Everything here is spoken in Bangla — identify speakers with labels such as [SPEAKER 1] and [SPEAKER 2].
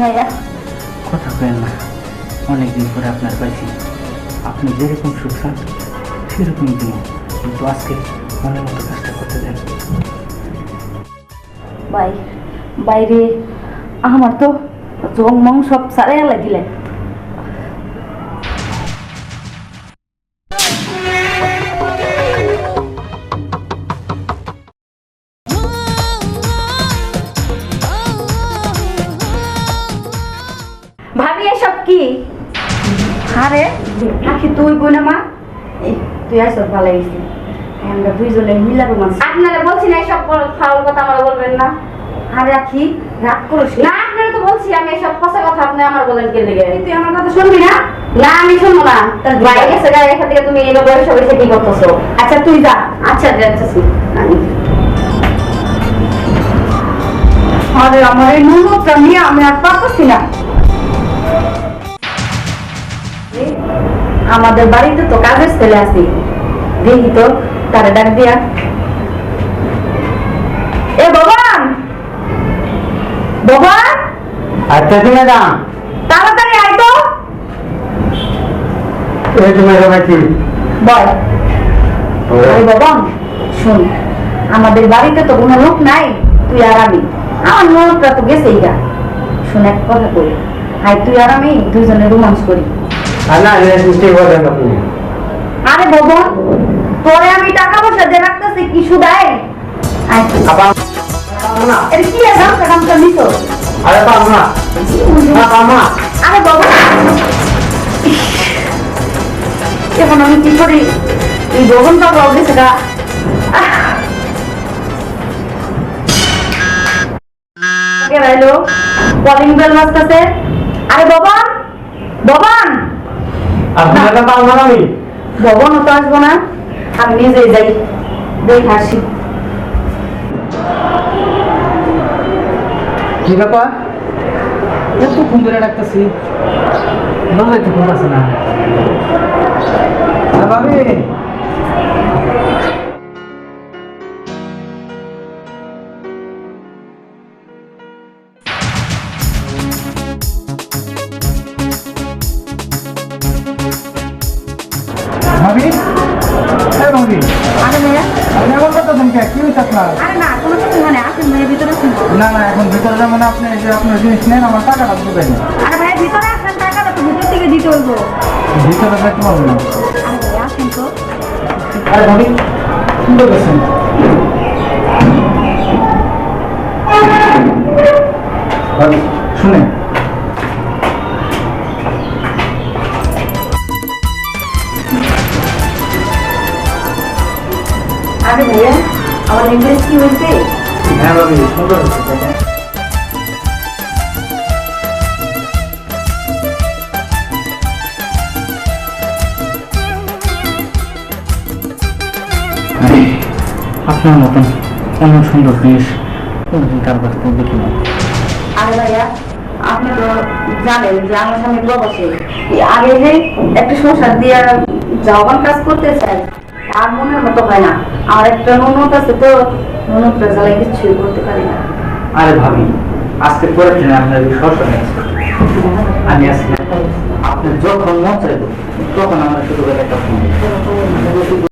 [SPEAKER 1] ভাইয়া।
[SPEAKER 2] কথা কেন না অনেকদিন পরে আপনার পাইছি। আপনি যেরকম সুখ চান সেরকমই দিব কিন্তু আজকে মনের মতো কাজটা করতে দেন।
[SPEAKER 1] ভাই বাইরে আমার তো জং মং সব সারাই লাগিলেন। কি? আরে আখি তুই বোন মা? তুই আসো ভালো গেছি। আমরা দুইজনে মিলা রোমান্স
[SPEAKER 3] আপনারা বলছি না এসব ফাউল কথা আমরা বলবেন না।
[SPEAKER 1] আরে আখি রাগ করিস
[SPEAKER 3] না। আপনারা তো বলছি আমি এসব কথা কথা আপনি আমার বলেন কে দিকে
[SPEAKER 1] তুই আমার কথা শুনবি না?
[SPEAKER 3] না আমি শুনব না।
[SPEAKER 1] তাহলে
[SPEAKER 3] বাইরে গেছে গায়ে এখান থেকে তুমি এলো বয়স হয়েছে কি করতেছো?
[SPEAKER 1] আচ্ছা তুই যা।
[SPEAKER 3] আচ্ছা যাচ্ছি
[SPEAKER 1] আরে আমার এই নুনুটা নিয়ে আমি আর পারতেছি না। আমাদের বাড়িতে তো কাজের ছেলে আছে। দেখি তো তারে ডাক দিয়া। এ ভগবান! ভগবান!
[SPEAKER 2] আচ্ছা তুমি দাম
[SPEAKER 1] তাড়াতাড়ি আয় তো।
[SPEAKER 2] এই তোমার পাইছি
[SPEAKER 1] বল। ভগবান শোন আমাদের বাড়িতে তো কোনো লোক নাই তুই আর আমি। আমার লোকটা তো গেছেই গা। শোন এক কথা কই। হাই তুই আর আমি দুজনে রোমান্স করি।
[SPEAKER 2] আর
[SPEAKER 1] তোরে আমি টাকা পয়সা দিয়ে রাখতেছি কি
[SPEAKER 2] আবার না
[SPEAKER 1] কি আছে?
[SPEAKER 2] আরে না
[SPEAKER 1] আরে বাবা এখন আমি কি করি? এই ভবনটা পাবো সেটা গেলো কলিং বেল বাজতেছে। আরে ভবন ভবন
[SPEAKER 2] আপনারা পাবো না আমি।
[SPEAKER 1] ভবনও তো আসব না। আমি নিজে যাই দেখে আসি।
[SPEAKER 2] কি ব্যাপার? এত ফোন ধরে ডাকতেছি। না তো ফোন আছে না ভাবি
[SPEAKER 1] আরে মেয়ে
[SPEAKER 2] আপনি আমার কথা দেন কে কি হয়েছে আপনার?
[SPEAKER 1] আরে না কোনো কিছু মানে আসেন মেয়ে ভিতরে
[SPEAKER 2] না না এখন ভিতরে আপনি যে আপনার জিনিস নেন আমার টাকাটা দেবেন।
[SPEAKER 1] আরে ভাই ভিতরে আসেন টাকাটা তো ভিতর থেকে দিতে হইবো।
[SPEAKER 2] ভিতরে যাইতে পারব না।
[SPEAKER 1] আরে ভাই আসেন তো।
[SPEAKER 2] আরে ভাবি ভাবি
[SPEAKER 1] আরে ভাইয়া আমার কি হয়েছে
[SPEAKER 2] হ্যাঁ ভাবি সুন্দর হচ্ছে আপনার মতন এমন সুন্দর জিনিস কোনোদিন কার কাছ থেকে দেখি না
[SPEAKER 1] আরে ভাইয়া আপনি তো জানেন যে আমার স্বামী প্রবাসী। এই আগে যে একটা সংসার দিয়ে জবান কাজ করতে চাই তার মনের মতো হয় না। আমার একটা ননদ আছে তো ননদ জ্বালাই কিছুই করতে পারি না।
[SPEAKER 2] আরে ভাবি, আজকে পরে ট্রেনে আপনার সরকার আমি আসলে আপনি যখন মন চাইব, তখন আমরা করে একটা ফোন।